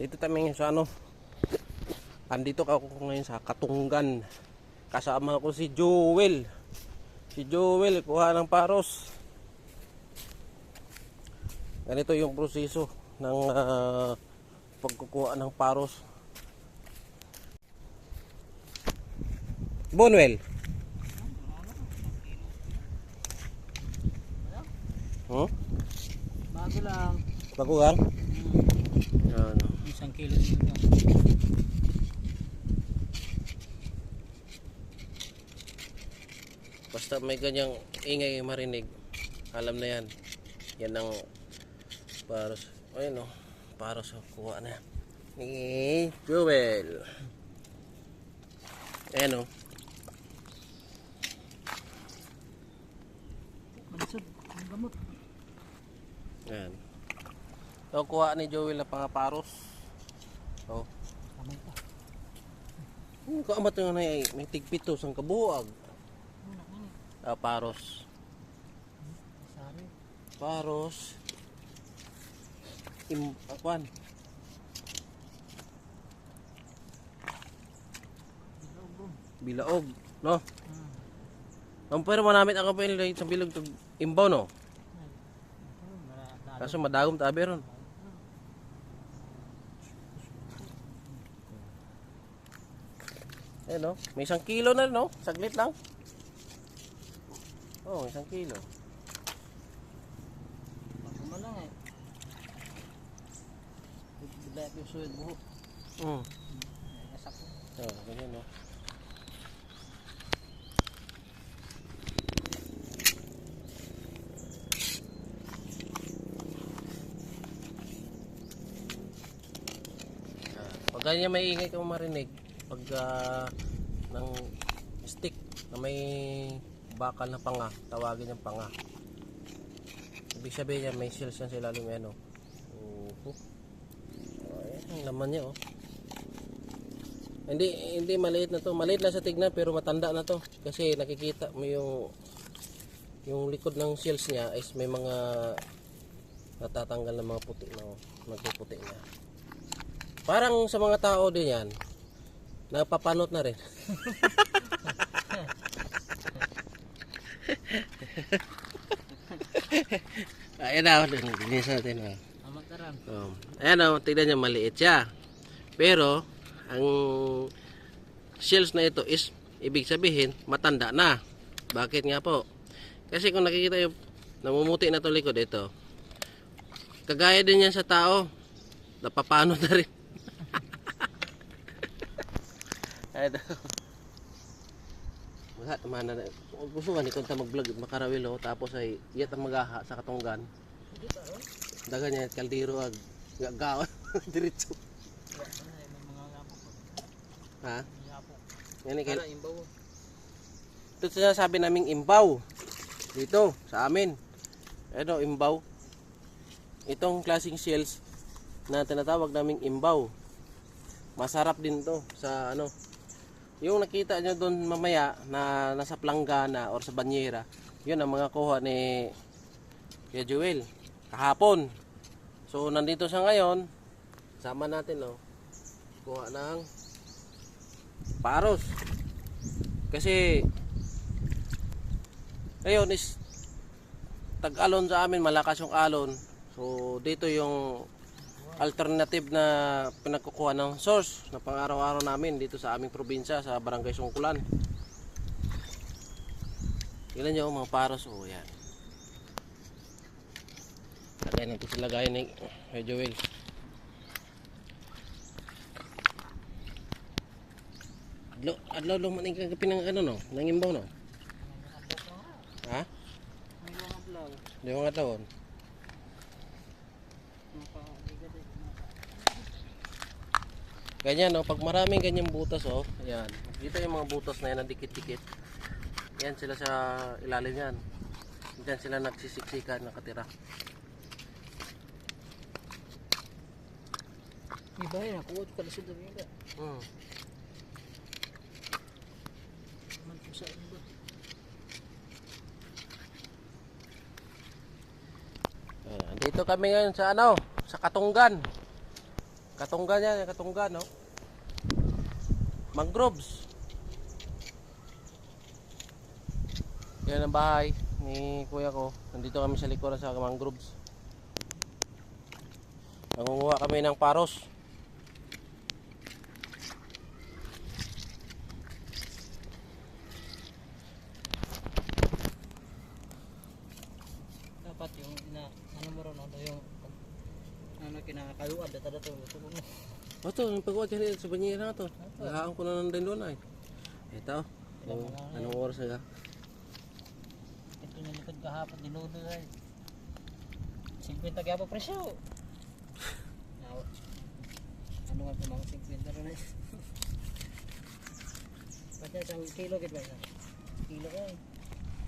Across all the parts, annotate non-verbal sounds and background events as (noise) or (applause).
Dito tayo ngayon sa ano. Andito ako ngayon sa Katunggan. Kasama ko si Joel. Si Joel, kuha ng paros. Ganito yung proseso ng ah, pagkukuha ng paros. Bonwell. Hmm? Bago lang. Baguhan? Yan. Isang kilo dito. Basta may ganyang ingay marinig, alam na yan. Yan ang paros. Ayun o, paros o, kuha na. Ni Joel. Ayan o. Mansod. Ang gamot. Ayan. So, kuha ni Joel na pangaparos. Oh. Tamang pa. Hmm, kaamat yung na may tigpito sang kabuag. Ah, paros. Sari. Paros. Im, akwan. Bilog. Bilaog, no? Ang pero manamit pa nila sa bilog tug imbaw no. Kaso madagom ta aberon. Eh no, may isang kilo na no, saglit lang. Oh, isang kilo. Mo lang eh. Bigla yung suwid buhok. Mm. Nasak. Oh, ganyan no. Ah, Pag ganyan may ingay kang marinig, pag ah, ng stick na may bakal na panga, tawagin yung panga. Ibig sabihin niya may shells yan sa ilalim yan, oh. Oo. Oh, ayan, ang laman niya, oh. Hindi hindi maliit na to. Maliit lang sa tignan pero matanda na to kasi nakikita mo yung yung likod ng shells niya is may mga natatanggal na mga puti na oh, nagpuputi na. Parang sa mga tao din yan. Napapanot na rin. (laughs) Ayan na, linis natin. Oh. Amat karam. Um, ayan o, tignan niya maliit siya. Pero, ang shells na ito is, ibig sabihin, matanda na. Bakit nga po? Kasi kung nakikita yung namumuti na itong likod ito, kagaya din yan sa tao, napapano na rin. Ayan o. (laughs) Wala, tumana na. Gusto nga ni kung ta mag-vlog makarawil o, tapos ay iyat ang magaha sa katunggan. Hindi pa oh. Daga niya kaldero ag gagawa (laughs) diretso. Wala pa na. May mga ngapo po. Ha? Yan Kala imbaw. ito sinasabi naming imbaw. Dito sa amin. Ano imbaw? Itong klaseng shells na tinatawag naming imbaw. Masarap din to sa ano. Yung nakita nyo doon mamaya na nasa planggana or sa banyera, yun ang mga kuha ni Kuya Joel kahapon. So nandito siya ngayon, sama natin no. Kuha ng paros. Kasi ngayon is tag-alon sa amin, malakas yung alon. So dito yung alternative na pinagkukuha ng source na pang-araw-araw namin dito sa aming probinsya sa Barangay Sungkulan. Tingnan nyo mga paros. Oh, yan. Lagay natin sa lagay ni Kuya Joel. Adlo, adlo lumaning kagabi ng ano no, ng imbaw no. Ha? May mga vlog. Di mga taon. Mapakagigad eh. Ganyan no, pag maraming ganyang butas oh, ayan. Dito yung mga butas na yan na dikit-dikit. Yan sila sa ilalim yan. Diyan sila nagsisiksikan nakatira. Iba yun. Kuha ko kalasod na mga. Hmm. Man po sa iba. Ayan, dito kami ngayon sa ano, sa Katunggan. Katungga niya, katungga, no? Mangroves. Yan ang bahay ni kuya ko. Nandito kami sa likuran sa mangroves. Nangunguha kami ng paros. Dapat yung ina, ano mo ron, ano yung ano kinakayuan, data-data mo. Ito mo. O to, yung pagkuha dyan sa banyera na to. Lahaan ko na ng din doon ay. Ito. Oh, anong oras na Ito yung likod kahapon, dinudo ay. 50 kaya pa presyo. Ano nga mga 50 ron ay. Pati isang kilo git ba? Kilo ka eh.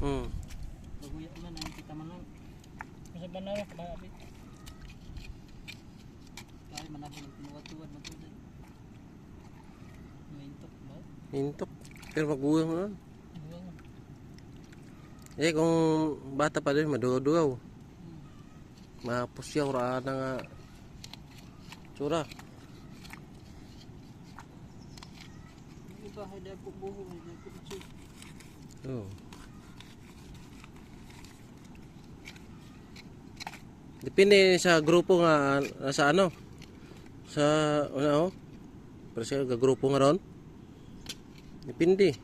Hmm. Maguya man, ang kita man lang. Kasi ba na rin, kumapit. Kaya man ako nagtinuwad-tuwad man ito dahil. Mintok ba? Hintok. Pero magulang mo nun. Eh, kung bata pa din, madugaw-dugaw. Mapusyaw, raan na nga. Tsura. Iba, hay dahil po buho, dahil po ito. Oh. Depende sa grupo nga nasa ano. Sa ano oh. Pero siya grupo nga ron. Depende.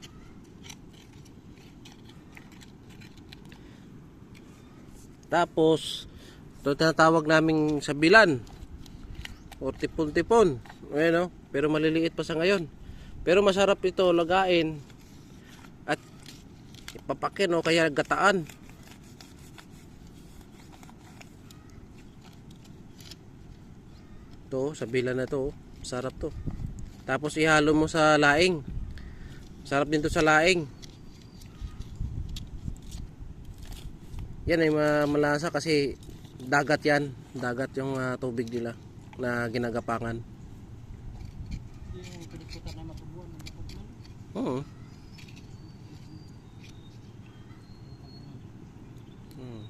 Tapos ito tinatawag naming sabilan o tipon-tipon. Ayan oh. Pero maliliit pa sa ngayon. Pero masarap ito lagain at ipapakin o kaya gataan. To, sa bila na to, oh. sarap to. Tapos ihalo mo sa laing. Sarap din to sa laing. Yan ay ma- malasa kasi dagat yan. Dagat yung ah, tubig nila na ginagapangan. Yung pinagputan na matubuan, nabukot man. Oo. Hmm.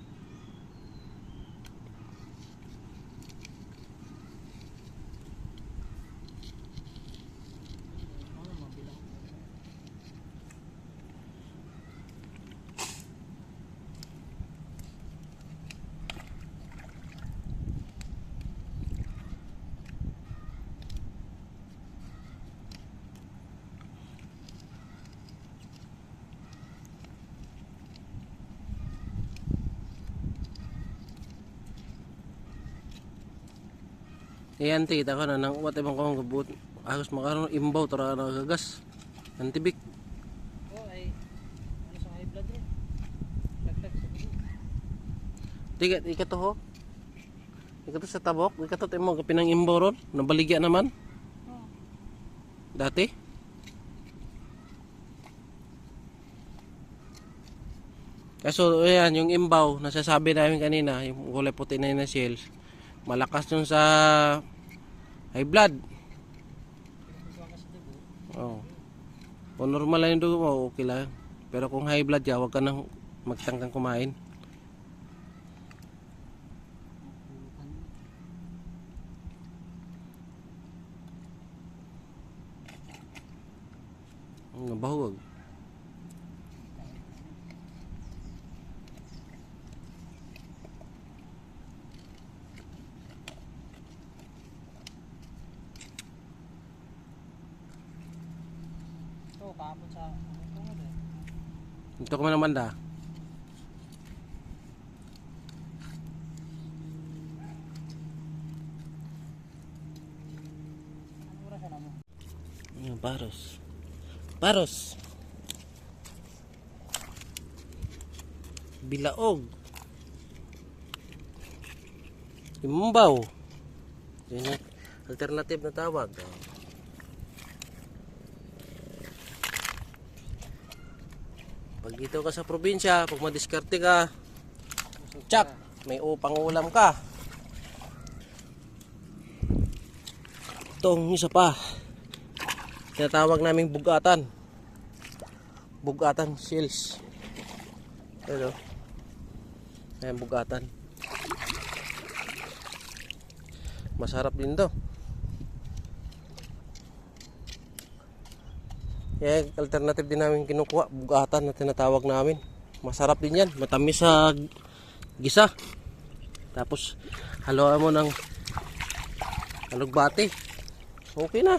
Ano, mabilang. Ayan, kita ko na nang uwat ibang kong gabut. Agos makaroon imbaw tara na gagas. Antibik. Oh, ay, ano sa high blood rin? Dagdag sa dugo. Tiga, ikato ho. Ikato sa tabok. Ikato tayo mo pinang imbaw ron. Nabaligya naman. Oh, Dati. Kaso, ayan, yung imbaw, nasasabi namin kanina, yung kulay puti na yun na shells, malakas yun sa high blood. Oo. Kung normal lang yung dugo mo, okay lang. Pero kung high blood ka, huwag ka nang magtangkang kumain. Naputan. Ang kahapon sa, ano nga dahil. Ito ko man naman da. Ano oras na mo? Paros. Paros. Bilaog. Imbaw. Yung alternative na tawag. Pag dito ka sa probinsya, pag madiskarte ka, tsak, may upang ulam ka. Itong isa pa tinatawag naming bugatan. Bugatan shells pero ayan bugatan. Masarap din to Yan, alternative din namin kinukuha. Bugatan na tinatawag namin. Masarap din yan. Matamis sa gisa. Tapos, haluan mo ng alugbati. Okay na.